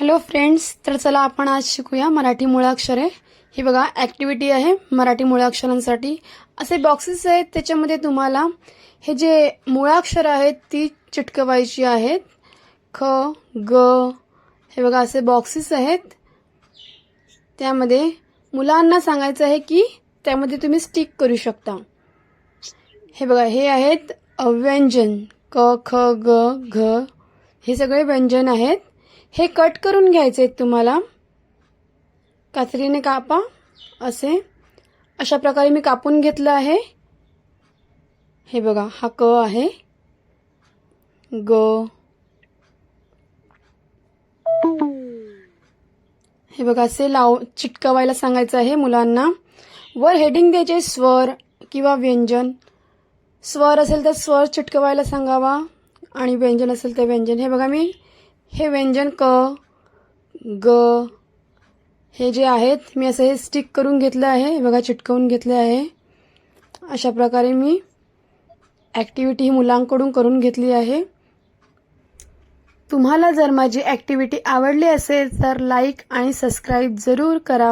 Hello friends तर चला आपण आज शिकूया मराठी मुळाक्षरे ही बघा ॲक्टिव्हिटी आहे मराठी मुळाक्षरांसाठी असे बॉक्सेस आहेत त्याच्यामध्ये तुम्हाला हे जे मुळाक्षर आहेत ती चिटकवायची आहेत. ख ग हे बघा असे बॉक्सेस आहेत. त्यामध्ये मुलांना सांगायचं आहे की त्यामध्ये तुम्ही स्टिक करू शकता. हे बघा हे आहेत व्यंजन. क ख ग घ हे सगळे व्यंजन आहेत. हे कट करून घ्यायचे आहेत तुम्हाला. कात्रीने कापा. असे. अशा प्रकारे मी कापून घेतलं आहे. हे बघा हा क आहे. ग. हे बघा असे लाव चिटकवायला सांगायचं आहे मुलांना. वर हेडिंग द्यायचे स्वर किंवा व्यंजन. स्वर असेल तर स्वर चिटकवायला सांगावा आणि व्यंजन असेल तर व्यंजन. हे बघा मी हे व्यंजन क ग हे जे आहेत मी असं हे स्टिक करून घेतलं आहे. बघा चिटकवून घेतले आहे. अशा प्रकारे मी ॲक्टिव्हिटी ही मुलांकडून करून घेतली आहे. तुम्हाला जर माझी ॲक्टिव्हिटी आवडली असेल तर लाईक आणि सबस्क्राईब जरूर करा.